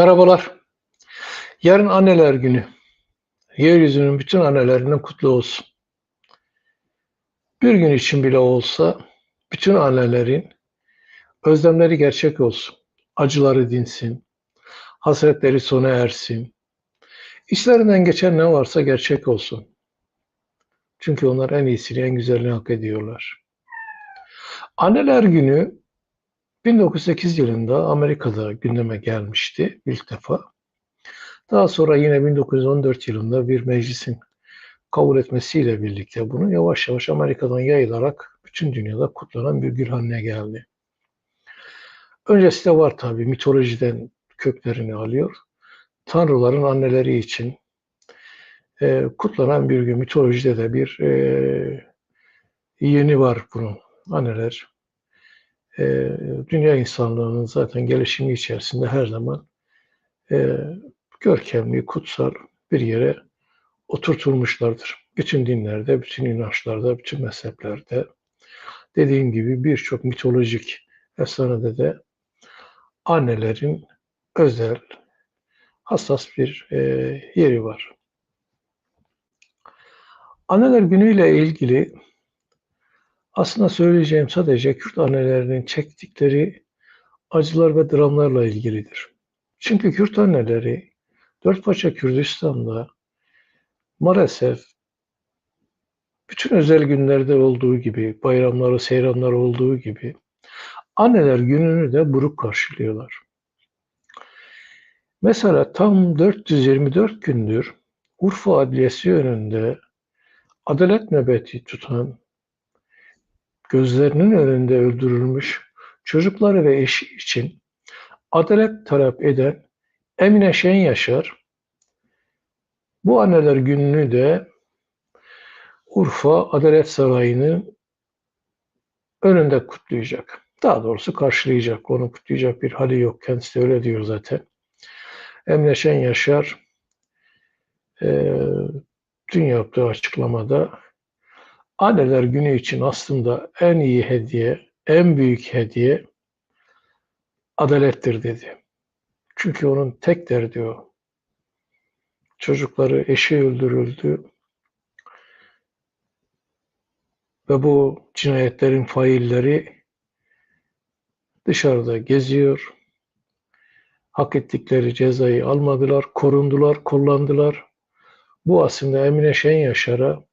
Merhabalar. Yarın anneler günü. Yeryüzünün bütün annelerinin kutlu olsun. Bir gün için bile olsa bütün annelerin özlemleri gerçek olsun. Acıları dinsin. Hasretleri sona ersin. İçlerinden geçen ne varsa gerçek olsun. Çünkü onlar en iyisini, en güzelini hak ediyorlar. Anneler günü 1908 yılında Amerika'da gündeme gelmişti ilk defa. Daha sonra yine 1914 yılında bir meclisin kabul etmesiyle birlikte bunu yavaş yavaş Amerika'dan yayılarak bütün dünyada kutlanan bir gün haline geldi. Öncesi de var tabi mitolojiden köklerini alıyor. Tanrıların anneleri için e, kutlanan bir gün mitolojide de bir e, yeni var bunun. Anneler e, dünya insanlığının zaten gelişimi içerisinde her zaman e, görkemli, kutsal bir yere oturtulmuşlardır. Bütün dinlerde, bütün inançlarda, bütün mezheplerde dediğim gibi birçok mitolojik efsanede de annelerin özel, hassas bir e, yeri var. Anneler günüyle ilgili aslında söyleyeceğim sadece Kürt annelerinin çektikleri acılar ve dramlarla ilgilidir. Çünkü Kürt anneleri dört parça Kürdistan'da maalesef bütün özel günlerde olduğu gibi, bayramları, seyranlar olduğu gibi anneler gününü de buruk karşılıyorlar. Mesela tam 424 gündür Urfa Adliyesi önünde adalet nöbeti tutan gözlerinin önünde öldürülmüş çocukları ve eşi için adalet talep eden Emine Şen Yaşar bu anneler gününü de Urfa Adalet Sarayı'nın önünde kutlayacak. Daha doğrusu karşılayacak. Onu kutlayacak bir hali yok. Kendisi de öyle diyor zaten. Emine Şen Yaşar e, dün yaptığı açıklamada Anneler günü için aslında en iyi hediye, en büyük hediye adalettir dedi. Çünkü onun tek derdi o. Çocukları, eşi öldürüldü. Ve bu cinayetlerin failleri dışarıda geziyor. Hak ettikleri cezayı almadılar, korundular, kullandılar. Bu aslında Emine Şen Yaşar'a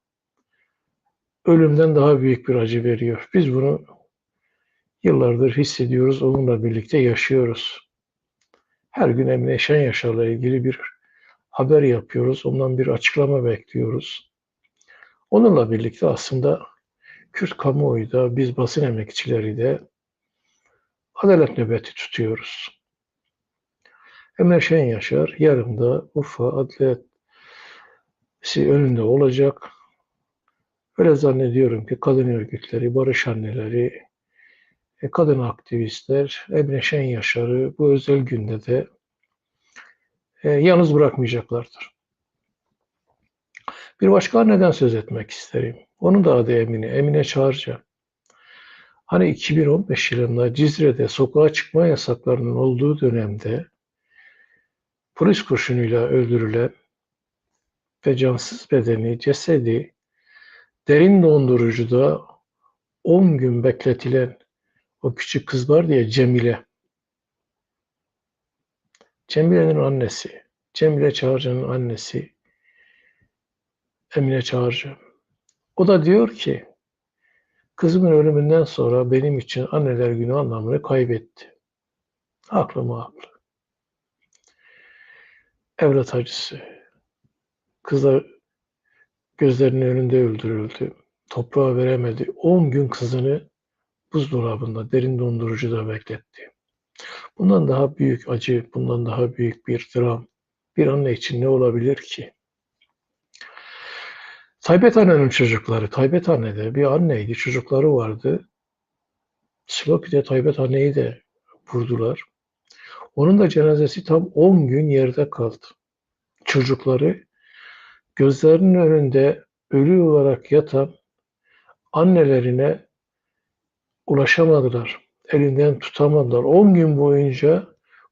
ölümden daha büyük bir acı veriyor. Biz bunu yıllardır hissediyoruz, onunla birlikte yaşıyoruz. Her gün Emine Şen Yaşar'la ilgili bir haber yapıyoruz, ondan bir açıklama bekliyoruz. Onunla birlikte aslında Kürt kamuoyu da, biz basın emekçileri de adalet nöbeti tutuyoruz. Emre Şen Yaşar yarın da Urfa Adliyesi önünde olacak. Öyle zannediyorum ki kadın örgütleri, barış anneleri, e, kadın aktivistler Emre Şen Yaşar'ı bu özel günde de e, yalnız bırakmayacaklardır. Bir başka anneden söz etmek isterim. Onun da adı Emine, Emine Çağırca. Hani 2015 yılında Cizre'de sokağa çıkma yasaklarının olduğu dönemde polis kurşunuyla öldürülen ve cansız bedeni, cesedi derin dondurucuda 10 gün bekletilen o küçük kız var diye Cemile. Cemile'nin annesi, Cemile Çağırcı'nın annesi Emine Çağırcı. O da diyor ki kızımın ölümünden sonra benim için anneler günü anlamını kaybetti. Haklı mı haklı. Evlat acısı. Kızlar gözlerinin önünde öldürüldü. Toprağa veremedi. 10 gün kızını buzdolabında, derin dondurucuda bekletti. Bundan daha büyük acı, bundan daha büyük bir dram bir anne için ne olabilir ki? Taybet annenin çocukları, Taybet anne de bir anneydi, çocukları vardı. Silopi'de Taybet anneyi de vurdular. Onun da cenazesi tam 10 gün yerde kaldı. Çocukları gözlerinin önünde ölü olarak yatan annelerine ulaşamadılar. Elinden tutamadılar. 10 gün boyunca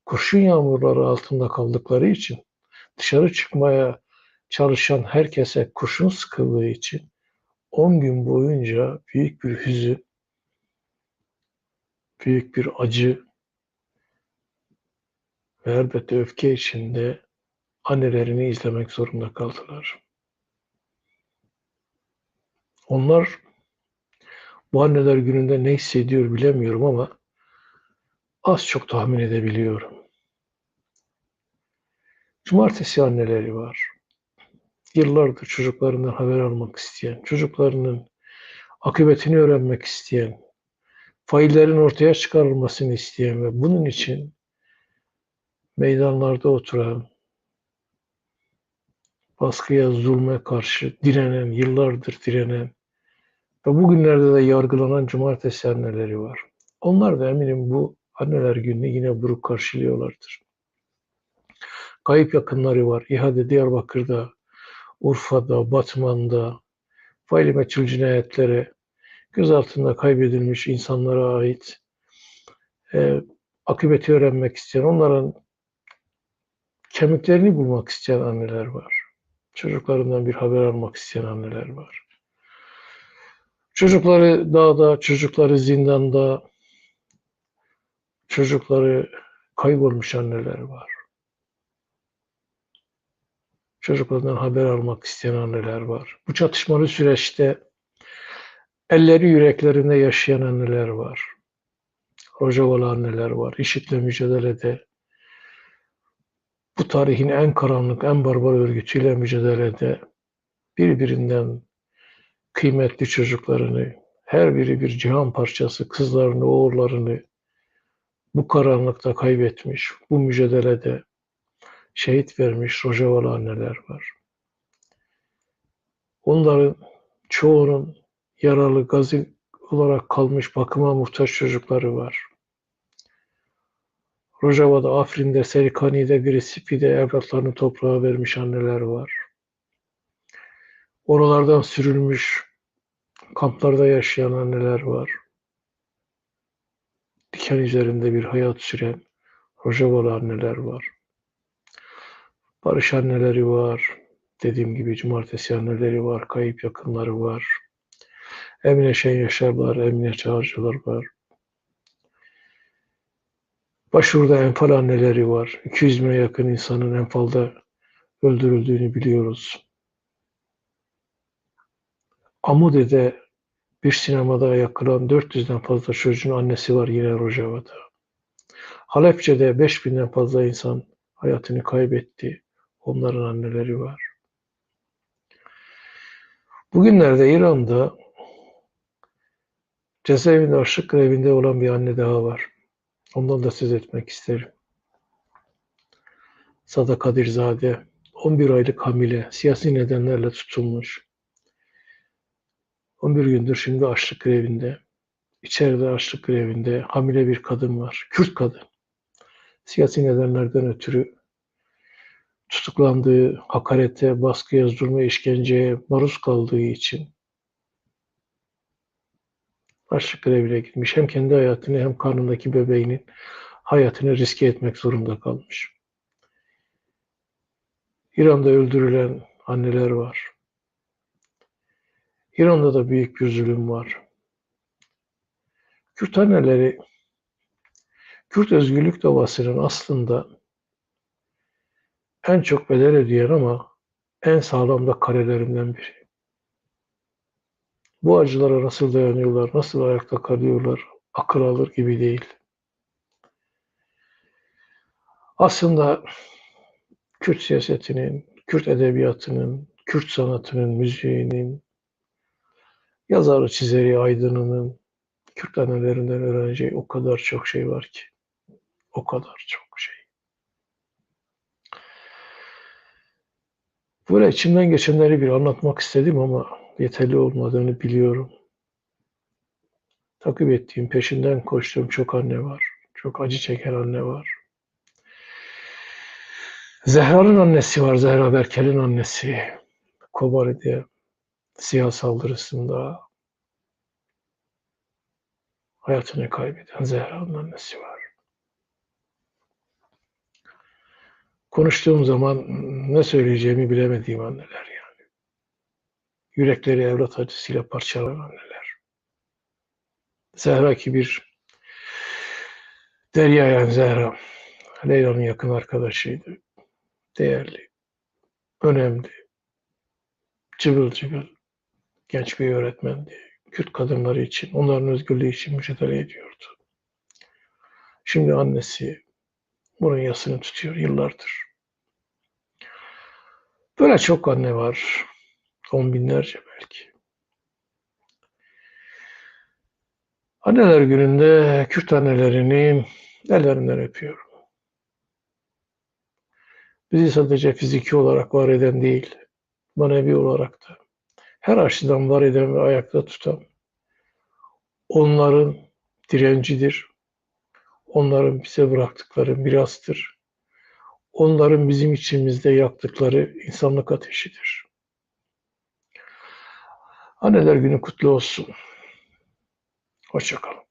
kurşun yağmurları altında kaldıkları için dışarı çıkmaya çalışan herkese kurşun sıkıldığı için 10 gün boyunca büyük bir hüzün, büyük bir acı ve elbette öfke içinde annelerini izlemek zorunda kaldılar. Onlar bu anneler gününde ne hissediyor bilemiyorum ama az çok tahmin edebiliyorum. Cumartesi anneleri var. Yıllardır çocuklarından haber almak isteyen, çocuklarının akıbetini öğrenmek isteyen, faillerin ortaya çıkarılmasını isteyen ve bunun için meydanlarda oturan, baskıya, zulme karşı direnen, yıllardır direnen ve bugünlerde de yargılanan cumartesi anneleri var. Onlar da eminim bu anneler gününü yine buruk karşılıyorlardır. Kayıp yakınları var. İHA'de Diyarbakır'da, Urfa'da, Batman'da, faili meçhul cinayetlere, gözaltında kaybedilmiş insanlara ait e, akıbeti öğrenmek isteyen, onların kemiklerini bulmak isteyen anneler var. Çocuklarından bir haber almak isteyen anneler var. Çocukları dağda, çocukları zindanda, çocukları kaybolmuş anneler var. Çocuklardan haber almak isteyen anneler var. Bu çatışmalı süreçte elleri yüreklerinde yaşayan anneler var. Rojavalı anneler var. IŞİD'le mücadelede bu tarihin en karanlık, en barbar örgütüyle mücadelede birbirinden kıymetli çocuklarını, her biri bir cihan parçası, kızlarını, oğullarını bu karanlıkta kaybetmiş, bu mücadelede şehit vermiş Rojavalı anneler var. Onların çoğunun yaralı, gazi olarak kalmış bakıma muhtaç çocukları var. Rojava'da, Afrin'de, Serikani'de, Girisipi'de evlatlarını toprağa vermiş anneler var. Oralardan sürülmüş kamplarda yaşayan anneler var. Diken üzerinde bir hayat süren Rojavalı anneler var. Barış anneleri var. Dediğim gibi cumartesi anneleri var. Kayıp yakınları var. Emine Şen Yaşarlar, Emine Çağrıcılar var. Başvurda enfal anneleri var. 200 bine yakın insanın enfalda öldürüldüğünü biliyoruz. Amude'de bir sinemada yakılan 400'den fazla çocuğun annesi var yine Rojava'da. Halepçe'de 5000'den fazla insan hayatını kaybetti. Onların anneleri var. Bugünlerde İran'da cezaevinde açlık grevinde olan bir anne daha var. Ondan da söz etmek isterim. Sada Kadirzade 11 aylık hamile, siyasi nedenlerle tutulmuş. 11 gündür şimdi açlık grevinde. İçeride açlık grevinde hamile bir kadın var. Kürt kadın. Siyasi nedenlerden ötürü tutuklandığı, hakarete, baskıya, zulme, işkenceye maruz kaldığı için açlık grevine gitmiş. Hem kendi hayatını hem karnındaki bebeğinin hayatını riske etmek zorunda kalmış. İran'da öldürülen anneler var. İran'da da büyük bir zulüm var. Kürt anneleri Kürt özgürlük davasının aslında en çok bedel ödeyen ama en sağlam da karelerinden biri. Bu acılara nasıl dayanıyorlar, nasıl ayakta kalıyorlar, akıl alır gibi değil. Aslında Kürt siyasetinin, Kürt edebiyatının, Kürt sanatının, müziğinin, yazarı, çizeri, aydınının, Kürt annelerinden öğreneceği o kadar çok şey var ki. O kadar çok şey. Böyle içimden geçenleri bir anlatmak istedim ama yeterli olmadığını biliyorum. Takip ettiğim, peşinden koştuğum çok anne var. Çok acı çeken anne var. Zehra'nın annesi var, Zehra Berkel'in annesi. Kobari'de siyah saldırısında hayatını kaybeden Zehra'nın annesi var. konuştuğum zaman ne söyleyeceğimi bilemediğim anneler. Yürekleri evlat acısıyla parçalanan anneler. Zehra ki bir Derya yani Zehra. Leyla'nın yakın arkadaşıydı. Değerli, önemli, cıvıl cıvıl genç bir öğretmendi. Kürt kadınları için, onların özgürlüğü için mücadele ediyordu. Şimdi annesi bunun yasını tutuyor yıllardır. Böyle çok anne var. On binlerce belki. Anneler gününde Kürt annelerini ellerinden öpüyorum. Bizi sadece fiziki olarak var eden değil, manevi olarak da her açıdan var eden ve ayakta tutan onların direncidir. Onların bize bıraktıkları mirastır. Onların bizim içimizde yaktıkları insanlık ateşidir. Anneler günü kutlu olsun. Hoşçakalın.